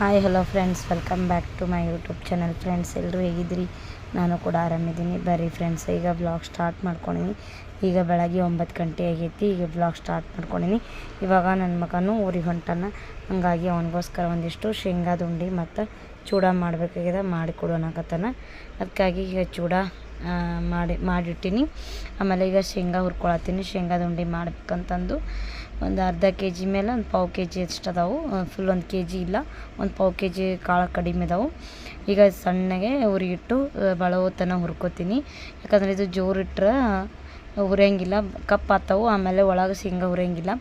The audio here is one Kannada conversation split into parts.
Hi hello friends welcome back to my YouTube channel friends ಎಲ್ಲರೂ ಹೇಗಿದ್ದೀರಿ? ನಾನು ಕೂಡ ಆರಾಮಿದ್ದೀನಿ. ಬರ್ರಿ ಫ್ರೆಂಡ್ಸ್ ಈಗ ಬ್ಲಾಗ್ ಸ್ಟಾರ್ಟ್ ಮಾಡ್ಕೊಂಡಿನಿ. ಈಗ ಬೆಳಗ್ಗೆ ಒಂಬತ್ತು ಗಂಟೆ ಆಗೈತಿ. ಈಗ ಬ್ಲಾಗ್ ಸ್ಟಾರ್ಟ್ ಮಾಡ್ಕೊಂಡಿನಿ. ಇವಾಗ ನನ್ನ ಮಗನು ಊರಿಗೆ ಹೊಂಟಾನ. ಹಂಗಾಗಿ ಅವನಿಗೋಸ್ಕರ ಒಂದಿಷ್ಟು ಶೇಂಗಾದ ಉಂಡೆ ಮತ್ತು ಚೂಡ ಮಾಡಬೇಕಾಗಿದೆ. ಮಾಡಿಕೊಡೋಣ ಕೊಡೋಣಕತ್ತಾನ. ಅದಕ್ಕಾಗಿ ಈಗ ಚೂಡ ಮಾಡಿ, ಮಾಡಿಟ್ಟಿನಿ. ಆಮೇಲೆ ಈಗ ಶೇಂಗಾ ಹುರ್ಕೊಳತ್ತೀನಿ. ಶೇಂಗಾದ ಉಂಡೆ ಮಾಡ್ಬೇಕಂತಂದು ಒಂದು ಅರ್ಧ ಕೆ ಜಿ ಮೇಲೆ ಒಂದು ಪಾವು ಕೆ ಜಿ ಅಷ್ಟು ಅದಾವು ಫುಲ್ ಒಂದು ಕೆ ಜಿ ಇಲ್ಲ. ಒಂದು ಪಾವು ಕೆ ಜಿ ಕಾಳು ಕಡಿಮೆ ಅದಾವು. ಈಗ ಸಣ್ಣಗೆ ಉರಿಗಿಟ್ಟು ಬಳೋತನ ಹುರ್ಕೋತೀನಿ. ಯಾಕಂದರೆ ಇದು ಜೋರಿಟ್ರೆ ಹುರಿಯಂಗಿಲ್ಲ ಕಪ್ ಆಮೇಲೆ ಒಳಗೆ ಶೇಂಗಾ ಹುರಿಯಂಗಿಲ್ಲ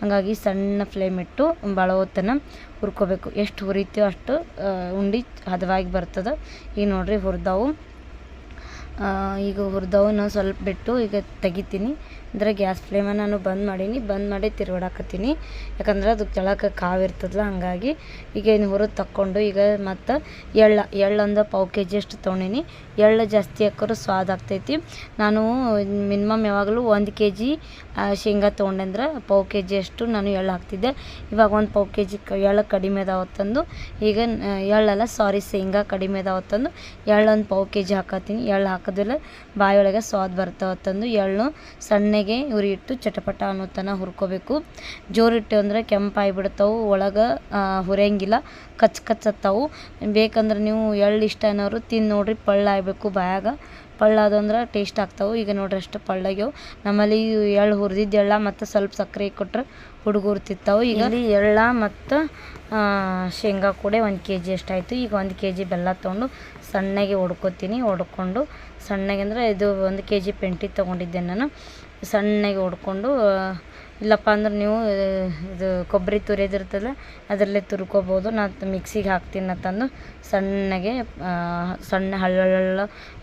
ಹಾಗಾಗಿ ಸಣ್ಣ ಫ್ಲೇಮ್ ಇಟ್ಟು ಬಳವತನ ಹುರ್ಕೋಬೇಕು. ಎಷ್ಟು ಹುರಿತೀವೋ ಅಷ್ಟು ಉಂಡಿ ಹದವಾಗಿ ಬರ್ತದೆ. ಈಗ ನೋಡಿರಿ ಹುರಿದವು. ಈಗ ಹುರಿದವನ್ನ ನಾನು ಸ್ವಲ್ಪ ಬಿಟ್ಟು ಈಗ ತೆಗಿತೀನಿ. ಅಂದರೆ ಗ್ಯಾಸ್ ಫ್ಲೇಮನ್ನು ನಾನು ಬಂದ್ ಮಾಡೀನಿ. ಬಂದ್ ಮಾಡಿ ತಿರುಗಾಡಕತ್ತೀನಿ. ಯಾಕಂದ್ರೆ ಅದು ಕೆಳಕ್ಕೆ ಕಾವಿರ್ತದಲ್ಲ ಹಾಗಾಗಿ ಈಗ ಇನ್ನು ಹುರಿದು ತಕ್ಕೊಂಡು ಈಗ ಮತ್ತು ಎಳ್ಳು ಎಳ್ಳು ಒಂದು ಪಾವು ಕೆ ಜಿ ಅಷ್ಟು ತೊಗೊಂಡೀನಿ. ಎಳ್ಳು ಜಾಸ್ತಿ ಹಾಕೋರು ಸ್ವಾದ ಆಗ್ತೈತಿ. ನಾನು ಮಿನಿಮಮ್ ಯಾವಾಗಲೂ ಒಂದು ಕೆ ಜಿ ಶೇಂಗಾ ತೊಗೊಂಡೆ ಅಂದ್ರೆ ಪಾವು ಕೆ ಜಿ ಅಷ್ಟು ನಾನು ಎಳ್ಳು ಹಾಕ್ತಿದ್ದೆ. ಇವಾಗ ಒಂದು ಪಾವು ಕೆ ಜಿ ಎಳ್ಳು ಕಡಿಮೆ ಅದಾವತ್ತಂದು ಈಗ ಎಳ್ಳಲ್ಲ ಸಾರಿ ಶೇಂಗಾ ಕಡಿಮೆ ಅದಾವತ್ತಂದು ಎಳ್ಳು ಒಂದು ಪಾವು ಕೆ ಜಿ ಹಾಕತ್ತೀನಿ. ಎಳ್ಳು ಹಾಕಿದ್ಮೇಲೆ ಬಾಯೊಳಗೆ ಸ್ವಾದ ಬರ್ತಾವತ್ತಂದು ಎಳ್ಳು ಸಣ್ಣಗೆ ಉರಿ ಇಟ್ಟು ಚಟಪಟ ಅನ್ನೋ ತನಕ ಹುರ್ಕೋಬೇಕು. ಜೋರಿಟ್ಟು ಅಂದರೆ ಕೆಂಪಾಗಿ ಬಿಡ್ತಾವೆ ಒಳಗೆ ಹುರಿಯಂಗಿಲ್ಲ, ಕಚ್ ಕಚ್ಚತ್ತಾವು ಬೇಕಂದ್ರೆ ನೀವು ಎಳ್ಳು ಇಷ್ಟ ಅನ್ನೋರು ತಿಂದು ನೋಡ್ರಿ, ಪಳ್ಳ ಆಗಬೇಕು ಬಾಯಾಗ. ಪಳ್ಳಾದು ಅಂದ್ರೆ ಟೇಸ್ಟ್ ಆಗ್ತವೆ. ಈಗ ನೋಡ್ರಿ ಅಷ್ಟು ಪಳ್ಳಾಗ್ಯವು. ನಮ್ಮಲ್ಲಿ ಎಳ್ಳು ಹುರಿದಿದ್ದು ಎಳ್ಳ ಮತ್ತು ಸ್ವಲ್ಪ ಸಕ್ಕರೆ ಕೊಟ್ರೆ ಹುಡುಗರು ತಿಂತಾವೆ. ಈಗ ಇಲ್ಲಿ ಎಳ್ಳ ಮತ್ತು ಶೇಂಗಾ ಕೂಡ ಒಂದು ಕೆ ಜಿ ಅಷ್ಟಾಯಿತು ಈಗ ಒಂದು ಕೆ ಜಿ ಬೆಲ್ಲ ತೊಗೊಂಡು ಸಣ್ಣಗೆ ಹೊಡ್ಕೊತೀನಿ ಹೊಡ್ಕೊಂಡು ಸಣ್ಣಗೆ ಅಂದರೆ ಇದು ಒಂದು ಕೆ ಜಿ ಪೆಂಟಿ ತೊಗೊಂಡಿದ್ದೆ ನಾನು. ಸಣ್ಣಗೆ ಹೊಡ್ಕೊಂಡು ಇಲ್ಲಪ್ಪ ಅಂದ್ರೆ ನೀವು ಇದು ಕೊಬ್ಬರಿ ತುರಿಯೋದಿರ್ತದಲ್ಲ ಅದರಲ್ಲೇ ತುರ್ಕೋಬೋದು. ನಾನು ಮಿಕ್ಸಿಗೆ ಹಾಕ್ತೀನಿ ಅಂತಂದು ಸಣ್ಣಗೆ ಸಣ್ಣ ಹಳ್ಳ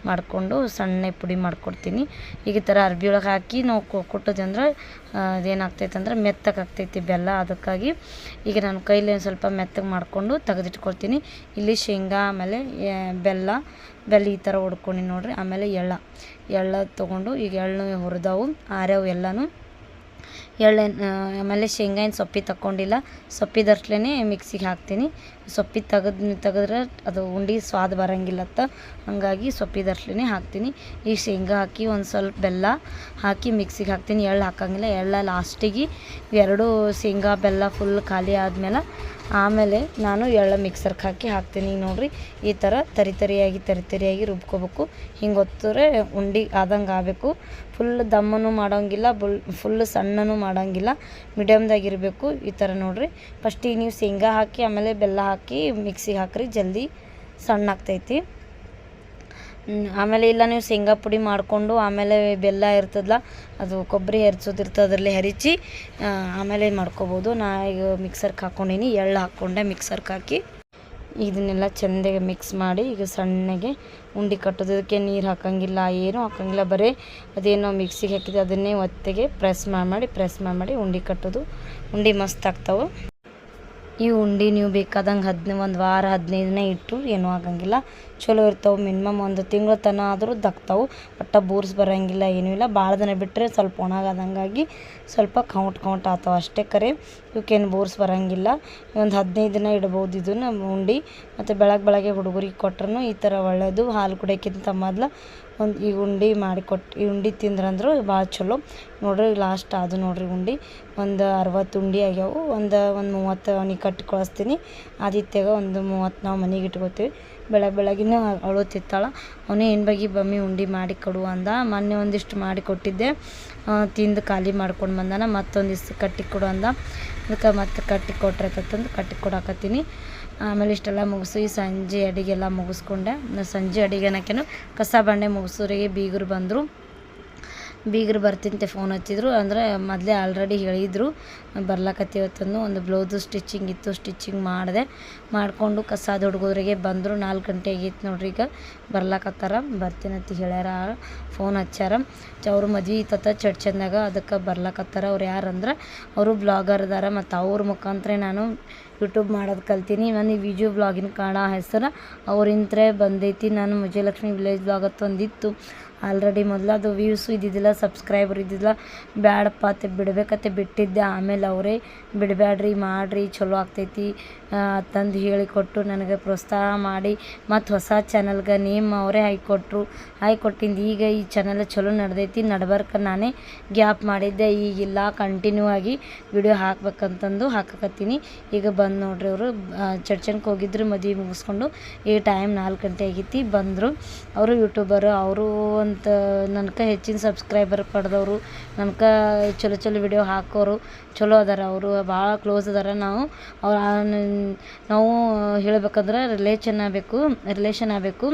ಮಾಡಿಕೊಂಡು ಸಣ್ಣ ಪುಡಿ ಮಾಡ್ಕೊಡ್ತೀನಿ. ಈಗ ಈ ಥರ ಅರ್ಬಿ ಒಳಗೆ ಹಾಕಿ ನಾವು ಕೊಟ್ಟದೆ ಅಂದ್ರೆ ಅದೇನಾಗ್ತೈತೆ ಅಂದ್ರೆ ಮೆತ್ತಗೆ ಆಗ್ತೈತಿ ಬೆಲ್ಲ. ಅದಕ್ಕಾಗಿ ಈಗ ನಾನು ಕೈಲಿ ಒಂದು ಸ್ವಲ್ಪ ಮೆತ್ತಗೆ ಮಾಡಿಕೊಂಡು ತೆಗೆದಿಟ್ಕೊಳ್ತೀನಿ. ಇಲ್ಲಿ ಶೇಂಗಾ, ಆಮೇಲೆ ಬೆಲ್ಲ ಬೆಲ್ಲ ಈ ಥರ ಹೊಡ್ಕೊಂಡು ನೋಡಿರಿ. ಆಮೇಲೆ ಎಳ್ಳ ಎಳ್ಳ ತೊಗೊಂಡು ಈಗ ಎಳ್ಳು ಹುರಿದವು, ಆರ್ಯವು ಎಲ್ಲನೂ. ಎಳ್ಳು ಆಮೇಲೆ ಶೇಂಗಾ ಏನು ಸೊಪ್ಪಿ ತಗೊಂಡಿಲ್ಲ ಮಿಕ್ಸಿಗೆ ಹಾಕ್ತೀನಿ. ಸೊಪ್ಪಿ ತೆಗೆದು, ತೆಗೆದ್ರೆ ಅದು ಉಂಡೆ ಸ್ವಾದ ಬರೋಂಗಿಲ್ಲತ್ತ. ಹಾಗಾಗಿ ಸೊಪ್ಪಿದರ್ಸ್ಲೇ ಹಾಕ್ತೀನಿ. ಈ ಶೇಂಗಾ ಹಾಕಿ ಒಂದು ಸ್ವಲ್ಪ ಬೆಲ್ಲ ಹಾಕಿ ಮಿಕ್ಸಿಗೆ ಹಾಕ್ತೀನಿ. ಎಳ್ಳು ಹಾಕಂಗಿಲ್ಲ. ಎಳ್ಳ ಲಾಸ್ಟಿಗೆ ಎರಡು ಶೇಂಗಾ ಬೆಲ್ಲ ಫುಲ್ ಖಾಲಿ ಆದಮೇಲೆ ಆಮೇಲೆ ನಾನು ಎಳ್ಳ ಮಿಕ್ಸರ್ಗೆ ಹಾಕಿ ಹಾಕ್ತೀನಿ. ಈಗ ನೋಡ್ರಿ, ಈ ಥರ ತರಿ ತರಿಯಾಗಿ ತರಿ ತರಿಯಾಗಿ ರುಬ್ಕೋಬೇಕು. ಹಿಂಗೆ ಒತ್ತರೆ ಉಂಡೆ ಆದಂಗೆ ಆಗಬೇಕು. ಫುಲ್ ದಮ್ಮನೂ ಮಾಡೋಂಗಿಲ್ಲ, ಬುಲ್, ಫುಲ್ ಸಣ್ಣನೂ ಮಾಡೋಂಗಿಲ್ಲ. ಮೀಡಿಯಮ್ದಾಗ ಇರಬೇಕು. ಈ ಥರ ನೋಡಿರಿ. ಫಸ್ಟಿಗೆ ನೀವು ಶೇಂಗಾ ಹಾಕಿ, ಆಮೇಲೆ ಬೆಲ್ಲ ಹಾಕಿ, ಮಿಕ್ಸಿಗೆ ಹಾಕ್ರಿ. ಜಲ್ದಿ ಸಣ್ಣ ಆಗ್ತೈತಿ. ಆಮೇಲೆ ಇಲ್ಲ ನೀವು ಶೇಂಗಾ ಪುಡಿ ಮಾಡಿಕೊಂಡು, ಆಮೇಲೆ ಬೆಲ್ಲ ಇರ್ತದಲ್ಲ ಅದು ಕೊಬ್ಬರಿ ಹೆರ್ಸೋದಿರ್ತದೆ ಅದರಲ್ಲಿ ಹೆರಿಚಿ ಆಮೇಲೆ ಮಾಡ್ಕೋಬೋದು. ನಾ ಈಗ ಮಿಕ್ಸರ್ಗೆ ಹಾಕ್ಕೊಂಡೀನಿ ಎಳ್ಳು ಹಾಕ್ಕೊಂಡೆ ಮಿಕ್ಸರ್ಗೆ ಹಾಕಿ. ಇದನ್ನೆಲ್ಲ ಚೆಂದಾಗಿ ಮಿಕ್ಸ್ ಮಾಡಿ ಈಗ ಸಣ್ಣಗೆ ಉಂಡೆ ಕಟ್ಟೋದು. ಇದಕ್ಕೆ ನೀರು ಹಾಕಂಗಿಲ್ಲ, ಏನೂ ಹಾಕಂಗಿಲ್ಲ. ಬರೀ ಅದೇನೋ ಮಿಕ್ಸಿಗೆ ಹಾಕಿದೆ ಅದನ್ನೇ ಒತ್ತಿಗೆ ಪ್ರೆಸ್ ಮಾಡಿ ಮಾಡಿ ಪ್ರೆಸ್ ಮಾಡಿ ಮಾಡಿ ಉಂಡೆ ಕಟ್ಟೋದು. ಉಂಡೆ ಮಸ್ತ್ ಆಗ್ತಾವೆ. ಈ ಉಂಡೆ ನೀವು ಬೇಕಾದಂಗೆ ಹದಿನೈದು ಒಂದು ವಾರ ಹದಿನೈದು ದಿನ ಇಟ್ಟರು ಏನೂ ಆಗಂಗಿಲ್ಲ ಚಲೋ ಇರ್ತಾವೆ, ಮಿನಿಮಮ್ ಒಂದು ತಿಂಗಳ ತನ ಆದರೂ ದಕ್ತವು. ಒಟ್ಟು ಬೂರ್ಸ್ ಬರೋಂಗಿಲ್ಲ, ಏನೂ ಇಲ್ಲ. ಭಾಳ ದಿನ ಬಿಟ್ಟರೆ ಸ್ವಲ್ಪ ಒಣಗದಂಗಾಗಿ ಸ್ವಲ್ಪ ಕೌಂಟ್ ಕೌಂಟ್ ಆಗ್ತಾವೆ ಅಷ್ಟೇ ಕರೆ. ಇವಕ್ಕೇನು ಬೂರ್ಸ್ ಬರೋಂಗಿಲ್ಲ. ಒಂದು ಹದಿನೈದು ದಿನ ಇಡ್ಬೋದು ಇದನ್ನು ಉಂಡೆ. ಮತ್ತು ಬೆಳಗ್ಗೆ ಬೆಳಗ್ಗೆ ಹುಡುಗರಿಗೆ ಕೊಟ್ರೂ ಈ ಥರ ಒಳ್ಳೆಯದು ಹಾಲು ಕುಡಿಯೋಕ್ಕಿಂತ ಮೊದ್ಲು ಒಂದು ಈ ಉಂಡೆ ಮಾಡಿಕೊಟ್ಟು ಈ ಉಂಡೆ ತಿಂದ್ರಂದ್ರೆ ಭಾಳ ಚಲೋ. ನೋಡ್ರಿ ಲಾಸ್ಟ್ ಅದು ನೋಡ್ರಿ ಉಂಡೆ. ಒಂದು ಅರವತ್ತು ಉಂಡೆ ಆಗ್ಯಾವು. ಒಂದು ಒಂದು ಮೂವತ್ತು ಅವನಿಗೆ ಕಟ್ಟಿ ಕಳಿಸ್ತೀನಿ. ಆದಿತ್ಯಾಗ ಒಂದು ಮೂವತ್ತು ನಾವು ಮನೆಗೆ ಇಟ್ಕೋತೀವಿ. ಬೆಳಗ್ಗೆ ಬೆಳಗಿನ ಅವಳು ಅವನೇ ಏನು ಬಗ್ಗೆ ಬಮ್ಮಿ ಉಂಡೆ ಮಾಡಿ ಕೊಡು ಅಂದ. ಮೊನ್ನೆ ಒಂದಿಷ್ಟು ಮಾಡಿ ಕೊಟ್ಟಿದ್ದೆ. ತಿಂದು ಖಾಲಿ ಮಾಡ್ಕೊಂಡು ಬಂದಾನ. ಮತ್ತೊಂದಿಷ್ಟು ಕಟ್ಟಿ ಕೊಡು ಅಂದ. ಅದಕ್ಕೆ ಮತ್ತೆ ಕಟ್ಟಿ ಕೊಟ್ರೆ ತಂದು ಕಟ್ಟಿ ಕೊಡಾಕತ್ತೀನಿ. ಆಮೇಲೆ ಇಷ್ಟೆಲ್ಲ ಮುಗಿಸಿ ಸಂಜೆ ಅಡಿಗೆ ಎಲ್ಲ ಮುಗಿಸ್ಕೊಂಡೆ ಸಂಜೆ ಅಡಿಗೆ ಅನ್ನೋಕ್ಕೇನು ಕಸ ಬಂಡೆ ಮುಗಿಸೋರಿಗೆ ಬೀಗರು ಬಂದರು. ಬೀಗರು ಬರ್ತಿಂತೆ ಫೋನ್ ಹಚ್ಚಿದ್ರು. ಅಂದರೆ ಮೊದಲೇ ಆಲ್ರೆಡಿ ಹೇಳಿದರು. ಬರ್ಲಕತ್ತೀವತ್ತಂದು ಒಂದು ಬ್ಲೌಸು ಸ್ಟಿಚಿಂಗ್ ಇತ್ತು ಸ್ಟಿಚಿಂಗ್ ಮಾಡಿದೆ. ಮಾಡಿಕೊಂಡು ಕಸಾದ ಹುಡುಗರಿಗೆ ಬಂದರು, ನಾಲ್ಕು ಗಂಟೆ ಆಗಿತ್ತು ನೋಡ್ರಿ ಈಗ. ಬರ್ಲಾಕತ್ತಾರ ಬರ್ತೀನಂತ ಹೇಳ್ಯಾರ ಫೋನ್ ಹಚ್ಚಾರ ಅವ್ರ ಮದ್ವೆ ಇತ್ತತ್ತ ಚರ್ಚಂದಾಗ ಅದಕ್ಕೆ ಬರ್ಲಕತ್ತಾರ. ಅವ್ರು ಯಾರಂದ್ರೆ ಅವರು ಬ್ಲಾಗರ್ ಅದಾರ ಮತ್ತು ಅವ್ರ ಮುಖಾಂತರ ನಾನು ಯೂಟ್ಯೂಬ್ ಮಾಡೋದು ಕಲ್ತೀನಿ. ನಾನು ಈ ವಿಜು ಬ್ಲಾಗಿನ ಕಾಣ ಹೆಸರು ಅವ್ರಿಂತ್ರ ಬಂದೈತಿ. ನಾನು ವಿಜಯಲಕ್ಷ್ಮಿ ವಿಲೇಜ್ ಬ್ಲಾಗ್ ಒಂದಿತ್ತು ಆಲ್ರೆಡಿ ಮೊದಲು ಅದು ವ್ಯೂಸು ಇದ್ದಿದ್ದಿಲ್ಲ ಸಬ್ಸ್ಕ್ರೈಬರ್ ಇದ್ದಿದ್ದಿಲ್ಲ. ಬ್ಯಾಡಪ್ಪ ಅತ್ತೆ ಬಿಡಬೇಕತ್ತೆ ಬಿಟ್ಟಿದ್ದೆ. ಆಮೇಲೆ ಅವರೇ ಬಿಡಬ್ಯಾಡ್ರಿ ಮಾಡಿರಿ ಚಲೋ ಆಗ್ತೈತಿ. ತಂದು ಹೇಳಿಕೊಟ್ಟು ನನಗೆ ಪ್ರೋತ್ಸಾಹ ಮಾಡಿ ಮತ್ತು ಹೊಸ ಚಾನಲ್ಗೆ ನೇಮ್ ಅವರೇ ಹಾಕಿಕೊಟ್ರು ಹಾಕಿಕೊಟ್ಟಿಂದ ಈಗ ಈ ಚಾನಲ್ ಚಲೋ ನಡೆದೈತಿ, ನಡ್ಬಾರ್ಕ ನಾನೇ ಗ್ಯಾಪ್ ಮಾಡಿದ್ದೆ. ಈಗಿಲ್ಲ ಕಂಟಿನ್ಯೂ ಆಗಿ ವಿಡಿಯೋ ಹಾಕ್ಬೇಕಂತಂದು ಹಾಕಕತ್ತೀನಿ. ಈಗ ಬಂದು ನೋಡ್ರಿ ಅವರು ಚರ್ಚನ್ಗೆ ಹೋಗಿದ್ರು, ಮದುವೆ ಮುಗಿಸ್ಕೊಂಡು ಈಗ ಟೈಮ್ ನಾಲ್ಕು ಗಂಟೆ ಆಗೈತಿ. ಬಂದರು, ಅವರು ಯೂಟ್ಯೂಬರು ಅವರು ಅಂತ ನನ್ಕ ಹೆಚ್ಚಿನ ಸಬ್ಸ್ಕ್ರೈಬರ್ ಪಡೆದವರು, ನನ್ಕ ಚಲೋ ಚಲೋ ವಿಡಿಯೋ ಹಾಕೋರು, ಚಲೋ ಅದಾರ ಅವರು, ಭಾಳ ಕ್ಲೋಸ್ ಅದಾರ ನಾವು. ಅವ್ರು ನಾವು ಹೇಳಬೇಕಂದ್ರೆ ರಿಲೇಷನ್ ಆಗಬೇಕು ರಿಲೇಷನ್ ಆಗಬೇಕು.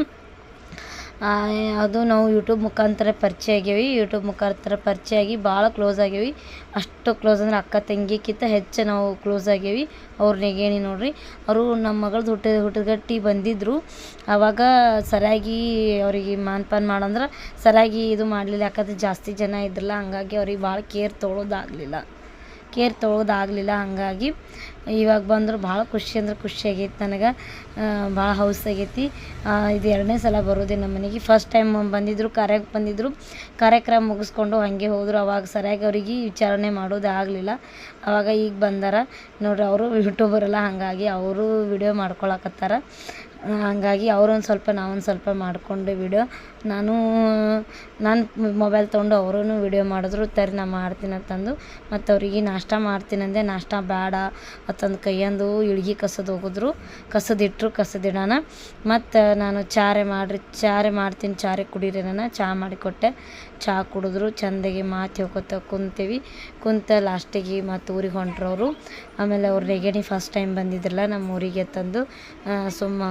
ಅದು ನಾವು ಯೂಟ್ಯೂಬ್ ಮುಖಾಂತರ ಪರಿಚಯ ಆಗೇವಿ ಯೂಟ್ಯೂಬ್ ಮುಖಾಂತರ ಪರಿಚಯ ಆಗಿ ಭಾಳ ಕ್ಲೋಸ್ ಆಗೇವಿ ಅಷ್ಟು ಕ್ಲೋಸ್ ಅಂದ್ರೆ ಅಕ್ಕ ತಂಗಿಕ್ಕಿಂತ ಹೆಚ್ಚು ನಾವು ಕ್ಲೋಸ್ ಆಗೇವಿ ಅವ್ರ ನೆಗೇಣಿ ನೋಡ್ರಿ, ಅವರು ನಮ್ಮ ಮಗಳದು ಹುಟ್ಟಿದ ಹುಟ್ಟಿದಗಟ್ಟಿ ಬಂದಿದ್ದರು ಆವಾಗ ಸರಿಯಾಗಿ ಅವರಿಗೆ ಮಾನ್ಪಾನ್ ಮಾಡಂದ್ರೆ ಸರಿಯಾಗಿ ಇದು ಮಾಡಲಿಲ್ಲ. ಯಾಕಂದ್ರೆ ಜಾಸ್ತಿ ಜನ ಇದ್ರಲ್ಲ, ಹಂಗಾಗಿ ಅವ್ರಿಗೆ ಭಾಳ ಕೇರ್ ತೊಗೊಳೋದಾಗಲಿಲ್ಲ. ಕೇರ್ ತೊಗೊಳೋದಾಗಲಿಲ್ಲ ಹಾಗಾಗಿ ಇವಾಗ ಬಂದರೂ ಭಾಳ ಖುಷಿ ಅಂದ್ರೆ ಖುಷಿ ಆಗೈತೆ ನನಗೆ. ಭಾಳ ಹೌಸ್ ಆಗೈತಿ. ಇದು ಎರಡನೇ ಸಲ ಬರೋದೇ ನಮ್ಮ ಮನೆಗೆ. ಫಸ್ಟ್ ಟೈಮ್ ಬಂದಿದ್ದರು ಕಾರ್ಯಕ್ಕೆ ಬಂದಿದ್ದರು ಕಾರ್ಯಕ್ರಮ ಮುಗಿಸ್ಕೊಂಡು ಹಾಗೆ ಹೋದರು. ಅವಾಗ ಸರಿಯಾಗಿ ಅವ್ರಿಗೆ ವಿಚಾರಣೆ ಮಾಡೋದು ಆಗಲಿಲ್ಲ. ಅವಾಗ ಈಗ ಬಂದಾರ. ನೋಡ್ರಿ, ಅವರು ಯೂಟ್ಯೂಬರಲ್ಲ ಹಾಗಾಗಿ ಅವರು ವಿಡಿಯೋ ಮಾಡ್ಕೊಳಕತ್ತಾರ. ಹಾಗಾಗಿ ಅವ್ರೊಂದು ಸ್ವಲ್ಪ ನಾವೊಂದು ಸ್ವಲ್ಪ ಮಾಡಿಕೊಂಡು ವಿಡಿಯೋ ನಾನು ನಾನು ಮೊಬೈಲ್ ತೊಗೊಂಡು ಅವರೂ ವಿಡಿಯೋ ಮಾಡಿದ್ರು ತರಿ ನಾ ಮಾಡ್ತೀನಿ ಅಂತಂದು ಮತ್ತು ಅವ್ರಿಗೆ ನಾಷ್ಟ ಮಾಡ್ತೀನಂದೆ ನಾಷ್ಟ ಬೇಡ ಅಂತಂದು ಕೈಯಂದು ಇಳ್ಗಿ ಕಸದ ಹೋಗಿದ್ರು ಕಸದಿಟ್ಟರು ಕಸದಿಡೋಣ ಮತ್ತು ನಾನು ಚಾರೆ ಮಾಡಿರಿ, ಚಾರೆ ಮಾಡ್ತೀನಿ, ಚಾರೆ ಕುಡೀರಿ ನಾನು ಚಹಾ ಮಾಡಿಕೊಟ್ಟೆ ಚಹಾ ಕುಡಿದ್ರು, ಚಂದಾಗಿ ಮಾತು ಹೇಳ್ಕೊತ ಕುಂತೇವಿ. ಕುಂತ ಲಾಸ್ಟಿಗೆ ಮತ್ತು ಊರಿಗೆ ಹೊಂಟ್ರು ಅವರು ಆಮೇಲೆ ಅವ್ರು ನೆಗಡಿ ಫಸ್ಟ್ ಟೈಮ್ ಬಂದಿದ್ರಲ್ಲ ನಮ್ಮ ಊರಿಗೆ ತಂದು ಸುಮ್ಮ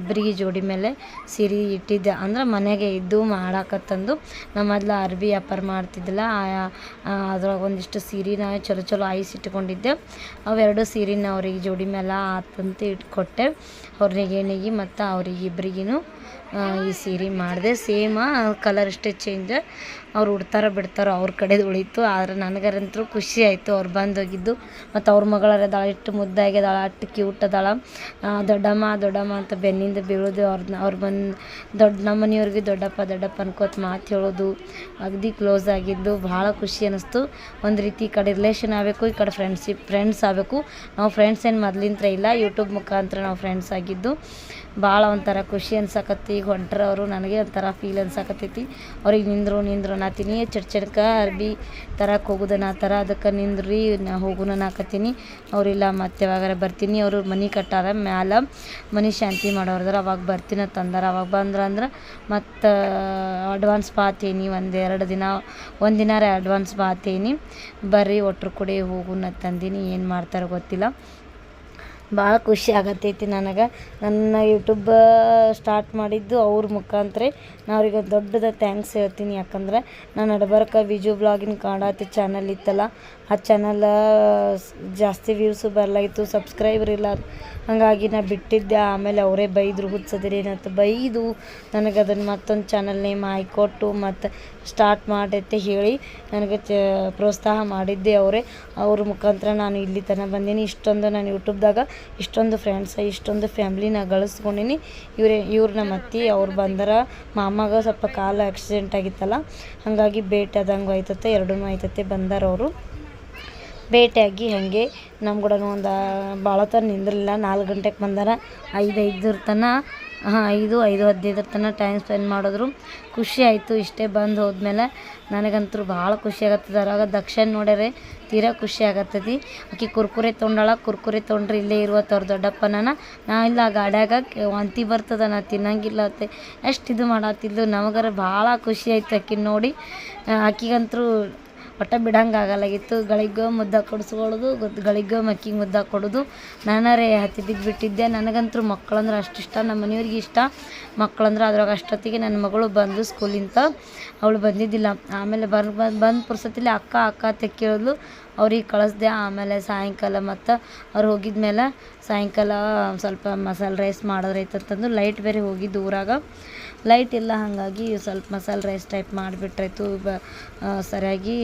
ಇಬ್ಬರಿಗೆ ಜೋಡಿ ಮೇಲೆ ಸೀರೆ ಇಟ್ಟಿದ್ದೆ. ಅಂದ್ರೆ ಮನೆಗೆ ಇದ್ದು ಮಾಡಾಕತ್ತಂದು ನಮ್ಮ ಮೊದ್ಲು ಅರ್ಬಿ ವ್ಯಾಪಾರ ಮಾಡ್ತಿದ್ದಿಲ್ಲ. ಅದ್ರಾಗ ಒಂದಿಷ್ಟು ಸೀರೆನ ಚಲೋ ಚಲೋ ಐಸ್ ಇಟ್ಕೊಂಡಿದ್ದೆ. ಅವೆರಡು ಸೀರೆನ ಅವ್ರಿಗೆ ಜೋಡಿ ಮೇಲೆ ಆತಂತ ಇಟ್ಕೊಟ್ಟೆ. ಅವ್ರ ನೆಗೆಣಿಗೆ ಮತ್ತು ಅವ್ರಿಗೆ ಇಬ್ರಿಗೂ ಈ ಸೀರೆ ಮಾಡಿದೆ. ಸೇಮ ಕಲರ್ ಅಷ್ಟೇ ಚೇಂಜ್ ಅವ್ರು ಉಡ್ತಾರೋ, ಬಿಡ್ತಾರೋ, ಅವ್ರ ಕಡೆದು ಉಳಿತು. ಆದ್ರೆ ನನಗರಂತೂ ಖುಷಿ ಆಯಿತು ಅವ್ರು ಬಂದೋಗಿದ್ದು. ಮತ್ತು ಅವ್ರ ಮಗಳರ ಇಟ್ಟು ಮುದ್ದಾಗಿ ಮುದ್ದಾಗ್ಯದಾಳ ಅಟ್ಟು ಕ್ಯೂಟ್ ಅದಾಳ ದೊಡ್ಡಮ್ಮ ದೊಡ್ಡಮ್ಮ ಅಂತ ಬೆನ್ನಿಂದ ಬೀಳೋದು ಅವ್ರನ್ನ ಅವ್ರು ಬಂದು ದೊಡ್ಡ ನಮ್ಮ ಮನೆಯವ್ರಿಗೆ ದೊಡ್ಡಪ್ಪ ದೊಡ್ಡಪ್ಪ ಅನ್ಕೋತ ಮಾತು ಹೇಳೋದು. ಅಗದಿ ಕ್ಲೋಸ್ ಆಗಿದ್ದು. ಭಾಳ ಖುಷಿ ಅನ್ನಿಸ್ತು ಒಂದು ರೀತಿ ಈ ಕಡೆ ರಿಲೇಷನ್ ಆಗಬೇಕು, ಈ ಕಡೆ ಫ್ರೆಂಡ್ಶಿಪ್ ಫ್ರೆಂಡ್ಸ್ ಆಗಬೇಕು. ನಾವು ಫ್ರೆಂಡ್ಸ್ ಏನು ಮೊದಲಿಂತ್ರ ಇಲ್ಲ. ಯೂಟ್ಯೂಬ್ ಮುಖಾಂತರ ನಾವು ಫ್ರೆಂಡ್ಸ್ ಆಗಿದ್ದು. ಭಾಳ ಒಂಥರ ಖುಷಿ ಅನ್ಸಕತ್ತಿ. ಈಗ ಹೊಂಟ್ರವರು. ನನಗೆ ಒಂಥರ ಫೀಲ್ ಅನ್ಸಕತ್ತೈತಿ. ಅವ್ರಿಗೆ ನಿಂದ್ರು ನಿಂದ್ರು ಅನ್ನತ್ತೀನಿ ಚಡ್ಚಡ್ಕ, ಅರ್ಬಿ ತರಕ್ಕೆ ಹೋಗುದನ ಥರ, ಅದಕ್ಕೆ ನಿಂದ್ರಿ, ನಾ ಹೋಗುನ ಅನ್ನಕತ್ತೀನಿ ಅವರಿಲ್ಲ, ಮತ್ತೆ ಯಾವಾಗಾರ ಬರ್ತೀನಿ, ಅವರು ಮನೆ ಕಟ್ಟಾರ, ಮ್ಯಾಲ ಮನೆ ಶಾಂತಿ ಮಾಡೋರ್ದಾರ, ಅವಾಗ ಬರ್ತೀನಿ ಅಂತ ಅಂದಾರ ಅವಾಗ ಬಂದ್ರ ಅಂದ್ರೆ ಮತ್ತು ಅಡ್ವಾನ್ಸ್ ಬಾತೀನಿ, ಒಂದು ಎರಡು ದಿನ, ಒಂದು ದಿನಾರ ಅಡ್ವಾನ್ಸ್ ಬಾತೀನಿ. ಬರ್ರಿ, ಒಟ್ರು ಕೂಡಿ ಹೋಗುನ ತಂದೀನಿ, ಏನು ಮಾಡ್ತಾರೋ ಗೊತ್ತಿಲ್ಲ. ಭಾಳ ಖುಷಿ ಆಗತೈತಿ ನನಗೆ. ನನ್ನ ಯೂಟ್ಯೂಬ್ ಸ್ಟಾರ್ಟ್ ಮಾಡಿದ್ದು ಅವ್ರ ಮುಖಾಂತರ. ನಾ ಅವ್ರಿಗೆ ದೊಡ್ಡದ ಥ್ಯಾಂಕ್ಸ್ ಹೇಳ್ತೀನಿ. ಯಾಕಂದ್ರೆ ನಾನು ನಡ್ಬರ್ಕ ವಿಜು ಬ್ಲಾಗಿನ ಕಾಣಾತಿ ಚಾನಲ್ ಇತ್ತಲ್ಲ. ಆ ಚಾನಲ್ ಜಾಸ್ತಿ ವ್ಯೂಸು ಬರಲಾಯಿತು ಸಬ್ಸ್ಕ್ರೈಬರ್ ಇಲ್ಲ. ಹಾಗಾಗಿ ನಾ ಬಿಟ್ಟಿದ್ದೆ. ಆಮೇಲೆ ಅವರೇ ಬೈದರು, ಹುಚ್ಚದಿರೇನಂತ ಬೈದು ನನಗೆ ಅದನ್ನು ಮತ್ತೊಂದು ಚಾನಲ್ ನೇಮ್ ಹಾಕ್ಕೊಟ್ಟು ಮತ್ತು ಸ್ಟಾರ್ಟ್ ಮಾಡೈತೆ ಹೇಳಿ ನನಗೆ ಚ ಪ್ರೋತ್ಸಾಹ ಮಾಡಿದ್ದೆ ಅವರೇ. ಅವ್ರ ಮುಖಾಂತರ ನಾನು ಇಲ್ಲಿ ತನಕ ಬಂದೀನಿ. ಇಷ್ಟೊಂದು ನಾನು ಯೂಟ್ಯೂಬ್ದಾಗ ಇಷ್ಟೊಂದು ಫ್ರೆಂಡ್ಸ್ ಇಷ್ಟೊಂದು ಫ್ಯಾಮ್ಲಿನ ಗಳಿಸ್ಕೊಂಡೀನಿ. ಇವರೇ, ಇವ್ರು ನಮ್ಮ ಅತ್ತೆ, ಅವ್ರು ಬಂದರ. ಮಾಮಾಗ ಸ್ವಲ್ಪ ಕಾಲು ಆಕ್ಸಿಡೆಂಟ್ ಆಗಿತ್ತಲ್ಲ, ಹಾಗಾಗಿ ಭೇಟಿ ಆದಂಗೆ ಆಯ್ತತೆ ಎರಡೂ ಆಯ್ತತೆ ಬಂದಾರ ಅವರು. ಭೇಟಿಯಾಗಿ ಹಾಗೆ ನಮ್ಮ ಕೂಡ ಒಂದು ಭಾಳ ಹೊತ್ತು ನಿಂದಿರಲಿಲ್ಲ. ನಾಲ್ಕು ಗಂಟೆಗೆ ಬಂದಾರ. ಐದು ಐದರ ತನಕ ಹಾಂ, ಐದು ಐದು ಹದಿನೈದರ ತನಕ ಟೈಮ್ ಸ್ಪೆಂಡ್ ಮಾಡಿದ್ರು. ಖುಷಿ ಆಯಿತು, ಇಷ್ಟೇ ಬಂದು ಹೋದ್ಮೇಲೆ. ನನಗಂತೂ ಭಾಳ ಖುಷಿ ಆಗತ್ತದ ಅದ್ರಾಗ ದಕ್ಷಿಣ ನೋಡ್ಯಾರೆ, ತೀರಾ ಖುಷಿ ಆಗತ್ತದಿ. ಆಕೆ ಕುರ್ಕುರೆ ತೊಗೊಂಡಾಳ ಕುರ್ಕುರೆ ತೊಗೊಂಡ್ರೆ ಇಲ್ಲೇ ಇರುವ ತವ್ರ ದೊಡ್ಡಪ್ಪನ ನಾ ಇಲ್ಲ ಗಾಡ್ಯಾಗ ವಾಂತಿ ಬರ್ತದ, ನಾ ತಿನ್ನಂಗಿಲ್ಲ ಅತ್ತೆ. ಎಷ್ಟು ಇದು ಮಾಡತ್ತಿದ್ಲು ನಮಗರ ಭಾಳ ಖುಷಿ ಆಯ್ತು ಆಕಿನ ನೋಡಿ. ಆಕಿಗಂತೂ ಒಟ್ಟು ಬಿಡಂಗೆ ಆಗಲ್ಲಾಗಿತ್ತು ಗಳಿಗ್ಗೋ ಮುದ್ದೆ ಕೊಡಿಸ್ಕೊಳ್ಳೋದು ಗಳಿಗ್ಗೋ ಮಕ್ಕಿಗೆ ಮುದ್ದೆ ಕೊಡೋದು. ನಾನಾರೇ ಹತ್ತಿ ಬಿಟ್ಟಿದ್ದೆ. ನನಗಂತೂ ಮಕ್ಕಳಂದ್ರೆ ಅಷ್ಟು ಇಷ್ಟ ನಮ್ಮ ಮನೆಯವ್ರಿಗೆ ಇಷ್ಟ. ಮಕ್ಕಳಂದ್ರೆ ಅದ್ರಾಗ ಅಷ್ಟೊತ್ತಿಗೆ ನನ್ನ ಮಗಳು ಬಂದು ಸ್ಕೂಲಿಂದ ಅವಳು ಬಂದಿದ್ದಿಲ್ಲ. ಆಮೇಲೆ ಬರ್ ಬಂದು ಪುರ್ಸೊತ್ತಿಲ್ಲ ಅಕ್ಕ ಅಕ್ಕ ಅಂತ ಕೇಳಿದ್ಲು. ಅವ್ರಿಗೆ ಕಳಿಸ್ದೆ. ಆಮೇಲೆ ಸಾಯಂಕಾಲ ಮತ್ತು ಅವ್ರು ಹೋಗಿದ್ಮೇಲೆ ಸಾಯಂಕಾಲ ಸ್ವಲ್ಪ ಮಸಾಲೆ ರೈಸ್ ಮಾಡೋದ್ರೈತಂತಂದು ಲೈಟ್ ಬೇರೆ ಹೋಗಿದ್ದು ಊರಾಗ. ಲೈಟ್ ಇಲ್ಲ, ಹಾಗಾಗಿ ಸ್ವಲ್ಪ ಮಸಾಲೆ ರೈಸ್ ಟೈಪ್ ಮಾಡಿಬಿಟ್ರಾಯ್ತು ಬ ಸರಿಯಾಗಿ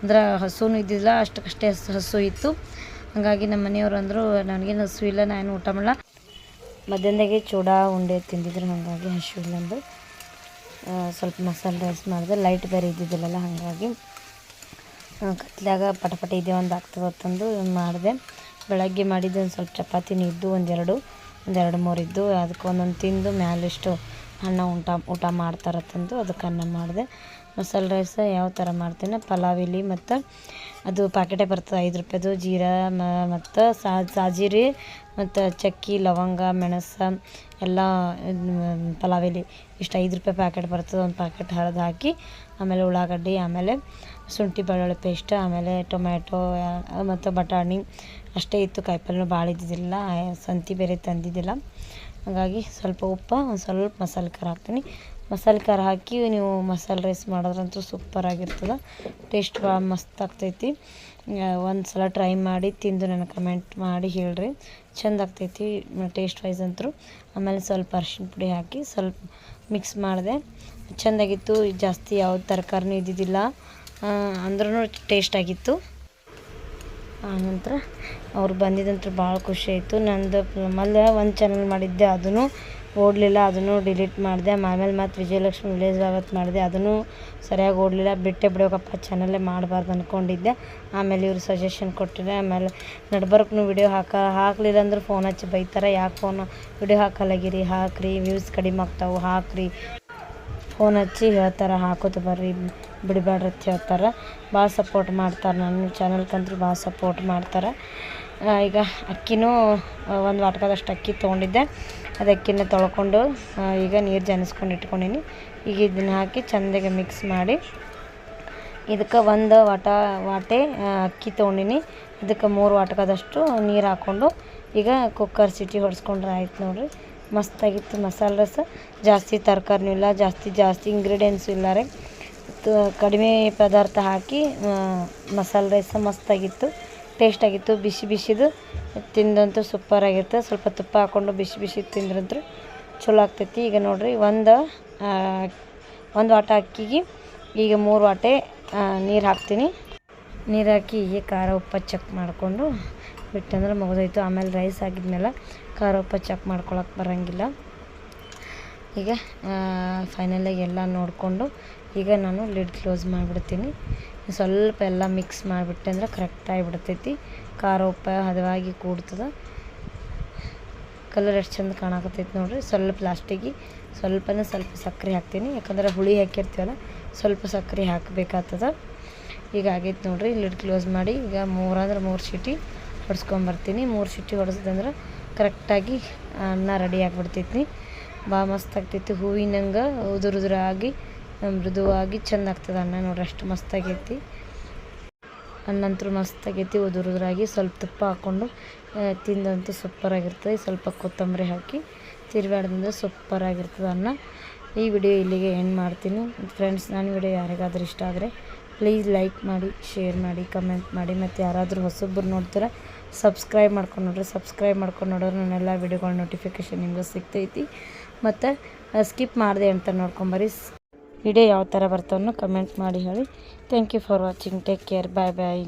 ಅಂದ್ರೆ ಹಸುನೂ ಇದ್ದಿಲ್ಲ ಅಷ್ಟಕ್ಕಷ್ಟೇ ಹಸು ಹಸು ಇತ್ತು. ಹಾಗಾಗಿ ನಮ್ಮ ಮನೆಯವ್ರು ಅಂದರು, ನನಗೇನು ಹಸು ಇಲ್ಲ, ನಾನು ಊಟ ಮಾಡಲ್ಲ ಮಧ್ಯಾಹ್ನದಾಗೆ ಚೂಡ, ಉಂಡೆ ತಿಂದಿದ್ರು ಹಾಗಾಗಿ ಹಸು ಇಲ್ಲ ಅಂದು ಸ್ವಲ್ಪ ಮಸಾಲೆ ರೈಸ್ ಮಾಡಿದೆ ಲೈಟ್ ಬೇರೆ ಇದ್ದಿದ್ದಿಲ್ಲಲ್ಲ, ಹಾಗಾಗಿ ಕತ್ಲಾಗ ಪಟಪಟಿ ಪಟಪಟ ಇದೆ, ಒಂದು ಆಗ್ತದೆ ಅಂತಂದು ಮಾಡಿದೆ. ಬೆಳಗ್ಗೆ ಮಾಡಿದ್ದು ಒಂದು ಸ್ವಲ್ಪ ಚಪಾತಿನೂ ಇದ್ದು ಒಂದೆರಡು ಒಂದೆರಡು ಮೂರು ಇದ್ದು, ಅದಕ್ಕೆ ಒಂದೊಂದು ತಿಂದು ಮ್ಯಾಲಿಷ್ಟು ಅನ್ನ ಊಟ ಊಟ ಮಾಡ್ತಾರತ್ತಂದು ಅದಕ್ಕೆ ಅನ್ನ ಮಾಡಿದೆ. ಮಸಾಲೆ ರೈಸ್ ಯಾವ ಥರ ಮಾಡ್ತೀನಿ? ಇಲ್ಲಿ ಮತ್ತು ಅದು ಪ್ಯಾಕೆಟೇ ಬರ್ತದೆ, ಐದು ರೂಪಾಯಿದು. ಜೀರಾ ಮತ್ತು ಸಾಜೀರಿ ಮತ್ತು ಚಕ್ಕಿ, ಲವಂಗ, ಮೆಣಸು, ಎಲ್ಲ ಪಲಾವ್ ಇಲ್ಲಿ ಇಷ್ಟು ಐದು ರೂಪಾಯಿ ಪ್ಯಾಕೆಟ್ ಬರ್ತದೆ. ಒಂದು ಪ್ಯಾಕೆಟ್ ಹರಿದು ಹಾಕಿ, ಆಮೇಲೆ ಉಳ್ಳಾಗಡ್ಡಿ, ಆಮೇಲೆ ಶುಂಠಿ, ಬೆಳ್ಳುಳ್ಳಿ ಪೇಸ್ಟ್, ಆಮೇಲೆ ಟೊಮ್ಯಾಟೊ ಮತ್ತು ಬಟಾಣಿ. ಅಷ್ಟೇ ಇತ್ತು, ಕಾಯಿಪಲ್ಲೆ ಭಾಳ ಇದ್ದಿದ್ದಿಲ್ಲ, ಸಂತಿ ಬೇರೆ ತಂದಿದ್ದಿಲ್ಲ. ಹಾಗಾಗಿ ಸ್ವಲ್ಪ ಉಪ್ಪು, ಒಂದು ಸ್ವಲ್ಪ ಮಸಾಲೆ ಖಾರ ಹಾಕ್ತೀನಿ. ಮಸಾಲೆ ಖಾರ ಹಾಕಿ ನೀವು ಮಸಾಲೆ ರೈಸ್ ಮಾಡಿದ್ರಂತೂ ಸೂಪರಾಗಿರ್ತದೆ ಟೇಸ್ಟ್ ಭಾಳ ಮಸ್ತ್ ಆಗ್ತೈತಿ. ಒಂದು ಸಲ ಟ್ರೈ ಮಾಡಿ ತಿಂದು ನನಗೆ ಕಮೆಂಟ್ ಮಾಡಿ ಹೇಳ್ರಿ. ಚಂದ ಆಗ್ತೈತಿ ಟೇಸ್ಟ್ ವೈಸ್ ಅಂತೂ. ಆಮೇಲೆ ಸ್ವಲ್ಪ ಅರ್ಶಿನ ಪುಡಿ ಹಾಕಿ ಸ್ವಲ್ಪ ಮಿಕ್ಸ್ ಮಾಡಿದೆ. ಚೆಂದಾಗಿತ್ತು, ಜಾಸ್ತಿ ಯಾವ ತರಕಾರಿನೂ ಇದ್ದಿದ್ದಿಲ್ಲ. ಅಂದ್ರೂ ಟೇಸ್ಟ್ ಆಗಿತ್ತು. ಆನಂತರ ಅವ್ರು ಬಂದಿದ್ದಂತೂ ಭಾಳ ಖುಷಿ ಆಯಿತು. ನಂದು ಮೊದಲ ಒಂದು ಚಾನಲ್ ಮಾಡಿದ್ದೆ ಅದನ್ನು ಓಡಲಿಲ್ಲ, ಅದನ್ನು ಡಿಲೀಟ್ ಮಾಡಿದೆ. ಆಮೇಲೆ ಮತ್ತು ವಿಜಯಲಕ್ಷ್ಮಿ ವಿಲೇಜ್ ರಾವತ್ ಮಾಡಿದೆ. ಅದನ್ನು ಸರಿಯಾಗಿ ಓಡಲಿಲ್ಲ. ಬಿಟ್ಟೆ ಬಿಡೋಕಪ್ಪ ಚಾನಲ್ಲೇ ಮಾಡಬಾರ್ದು ಅಂದ್ಕೊಂಡಿದ್ದೆ ಆಮೇಲೆ ಇವರು ಸಜೆಷನ್ ಕೊಟ್ಟಿದೆ ಆಮೇಲೆ ನಡ್ಬರ್ಕ್ನು ವಿಡಿಯೋ ಹಾಕ, ಹಾಕಲಿಲ್ಲ ಅಂದ್ರೆ ಫೋನ್ ಹಚ್ಚಿ ಬೈತಾರೆ. ಯಾಕೆ ಫೋನ್ ವಿಡಿಯೋ ಹಾಕಲಾಗಿರಿ? ಹಾಕ್ರಿ ವ್ಯೂಸ್ ಕಡಿಮೆ ಆಗ್ತಾವೆ. ಹಾಕ್ರಿ. ಫೋನ್ ಹಚ್ಚಿ ಹೇಳ್ತಾರೆ, ಹಾಕೋದು ಬರ್ರಿ. ಬಿಡಬೇಡ್ರಿ ಅಂತ ಹೇಳ್ತಾರೆ. ಭಾಳ ಸಪೋರ್ಟ್ ಮಾಡ್ತಾರೆ ನನ್ನ ಚಾನಲ್ಗಂತೂ ಭಾಳ ಸಪೋರ್ಟ್ ಮಾಡ್ತಾರೆ. ಈಗ ಅಕ್ಕಿನೂ ಒಂದು ವಾಟ್ಕದಷ್ಟು ಅಕ್ಕಿ ತೊಗೊಂಡಿದ್ದೆ. ಅದು ಅಕ್ಕಿನ ತೊಳ್ಕೊಂಡು ಈಗ ನೀರು ಜನಿಸ್ಕೊಂಡು ಇಟ್ಕೊಂಡೀನಿ. ಈಗ ಇದನ್ನ ಹಾಕಿ ಚೆಂದಾಗಿ ಮಿಕ್ಸ್ ಮಾಡಿ, ಇದಕ್ಕೆ ಒಂದು ವಾಟ, ವಾಟೆ ಅಕ್ಕಿ ತೊಗೊಂಡಿನಿ. ಇದಕ್ಕೆ ಮೂರು ವಾಟಕದಷ್ಟು ನೀರು ಹಾಕ್ಕೊಂಡು ಈಗ ಕುಕ್ಕರ್ ಸಿಟಿ ಹೊಡೆಸ್ಕೊಂಡ್ರೆ ಆಯ್ತು ನೋಡಿರಿ. ಮಸ್ತಾಗಿತ್ತು ಮಸಾಲೆ ರಸ. ಜಾಸ್ತಿ ತರಕಾರಿನೂ ಇಲ್ಲ, ಜಾಸ್ತಿ ಜಾಸ್ತಿ ಇಂಗ್ರೀಡಿಯೆಂಟ್ಸು ಇಲ್ಲ ರೀ. ಕಡಿಮೆ ಪದಾರ್ಥ ಹಾಕಿ ಮಸಾಲೆ ರೈಸ ಮಸ್ತಾಗಿತ್ತು, ಟೇಸ್ಟಾಗಿತ್ತು, ಬಿಸಿ ಬಿಸಿದು. ತಿಂದಂತೂ ಆಗಿತ್ತು ಸ್ವಲ್ಪ ತುಪ್ಪ ಹಾಕ್ಕೊಂಡು ಬಿಸಿ ಬಿಸಿ ತಿಂದ್ರಂತೂ ಚಲೋ ಆಗ್ತೈತಿ. ಈಗ ನೋಡಿರಿ, ಒಂದು ಒಂದು ವಾಟ ಅಕ್ಕಿಗೆ ಈಗ ಮೂರು ವಾಟೆ ನೀರು ಹಾಕ್ತೀನಿ. ನೀರು ಹಾಕಿ ಹೀಗೆ ಖಾರ ಉಪ್ಪು ಚೆಕ್ ಮಾಡಿಕೊಂಡು ಬಿಟ್ಟಂದ್ರೆ ಮುಗಿದೋಯ್ತು. ಆಮೇಲೆ ರೈಸ್ ಆಗಿದ್ಮೇಲೆ ಖಾರ ಉಪ್ಪು ಚೆಕ್ ಮಾಡ್ಕೊಳಕ್ಕೆ ಬರೋಂಗಿಲ್ಲ. ಈಗ ಫೈನಲಾಗಿ ಎಲ್ಲ ನೋಡಿಕೊಂಡು ಈಗ ನಾನು ಲಿಡ್ ಕ್ಲೋಸ್ ಮಾಡಿಬಿಡ್ತೀನಿ. ಸ್ವಲ್ಪ ಎಲ್ಲ ಮಿಕ್ಸ್ ಮಾಡಿಬಿಟ್ಟೆ ಅಂದ್ರೆ ಕರೆಕ್ಟಾಗಿ ಬಿಡ್ತೈತಿ ಖಾರ, ಉಪ್ಪು, ಹದವಾಗಿ ಕೂಡ್ತದೆ. ಕಲರ್ ಎಷ್ಟು ಚಂದ ಕಾಣಕತ್ತೈತಿ ನೋಡ್ರಿ. ಸ್ವಲ್ಪ ಲಾಸ್ಟಿಗೆ ಸ್ವಲ್ಪನೇ ಸ್ವಲ್ಪ ಸಕ್ಕರೆ ಹಾಕ್ತೀನಿ. ಯಾಕಂದ್ರೆ ಹುಳಿ ಹಾಕಿರ್ತೀವಲ್ಲ, ಸ್ವಲ್ಪ ಸಕ್ಕರೆ ಹಾಕಬೇಕಾಗ್ತದೆ. ಈಗ ಆಗೈತೆ ನೋಡ್ರಿ ಲಿಡ್ ಕ್ಲೋಸ್ ಮಾಡಿ ಈಗ ಮೂರಂದ್ರೆ ಮೂರು ಸೀಟಿ ಹೊಡ್ಸ್ಕೊಂಬರ್ತೀನಿ. ಮೂರು ಸೀಟಿ ಹೊಡೆಸ್ದಂದ್ರೆ ಕರೆಕ್ಟಾಗಿ ಅನ್ನ ರೆಡಿ ಆಗಿಬಿಡ್ತೈತಿ. ಭಾಳ ಮಸ್ತ್ ಆಗ್ತೈತಿ. ಹೂವಿನಂಗೆ ಉದುರು ಉದುರಾಗಿ ಮೃದುವಾಗಿ ಚಂದ ಆಗ್ತದೆ ಅನ್ನ ನೋಡ್ರಿ ಅಷ್ಟು ಮಸ್ತಾಗೈತಿ. ಆಗೈತಿ ಉದುರು ಉದುರಾಗಿ ಸ್ವಲ್ಪ ತುಪ್ಪ ಹಾಕ್ಕೊಂಡು ತಿಂದಂತೂ ಸೂಪರಾಗಿರ್ತದೆ. ಸ್ವಲ್ಪ ಕೊತ್ತಂಬರಿ ಹಾಕಿ ತಿರ್ಗಾಡ್ದಂದ್ರೆ ಸೂಪರಾಗಿರ್ತದೆ ಅನ್ನ ಈ ವಿಡಿಯೋ ಇಲ್ಲಿಗೆ ಎಂಡ್ ಮಾಡ್ತೀನಿ. ಫ್ರೆಂಡ್ಸ್ ನನ್ನ ವಿಡಿಯೋ ಯಾರಿಗಾದ್ರೂ ಇಷ್ಟ ಆದರೆ ಪ್ಲೀಸ್ ಲೈಕ್ ಮಾಡಿ ಶೇರ್ ಮಾಡಿ ಕಮೆಂಟ್ ಮಾಡಿ. ಮತ್ತು ಯಾರಾದರೂ ಹೊಸಬ್ರು ನೋಡ್ತಾರೆ ಸಬ್ಸ್ಕ್ರೈಬ್ ಮಾಡ್ಕೊಂಡು ನೋಡ್ರಿ. ಸಬ್ಸ್ಕ್ರೈಬ್ ಮಾಡ್ಕೊಂಡು ನೋಡೋರು ನನ್ನೆಲ್ಲ ವಿಡಿಯೋಗಳ ನೋಟಿಫಿಕೇಷನ್ ನಿಮ್ಗೆ ಸಿಗ್ತೈತಿ. ಮತ್ತು ಸ್ಕಿಪ್ ಮಾಡಿದೆ ಅಂತ ನೋಡ್ಕೊಂಬರಿ ವಿಡಿಯೋ ಯಾವ ಥರ ಬರ್ತವನ್ನು ಕಮೆಂಟ್ ಮಾಡಿ ಹೇಳಿ. Thank you for watching take care bye bye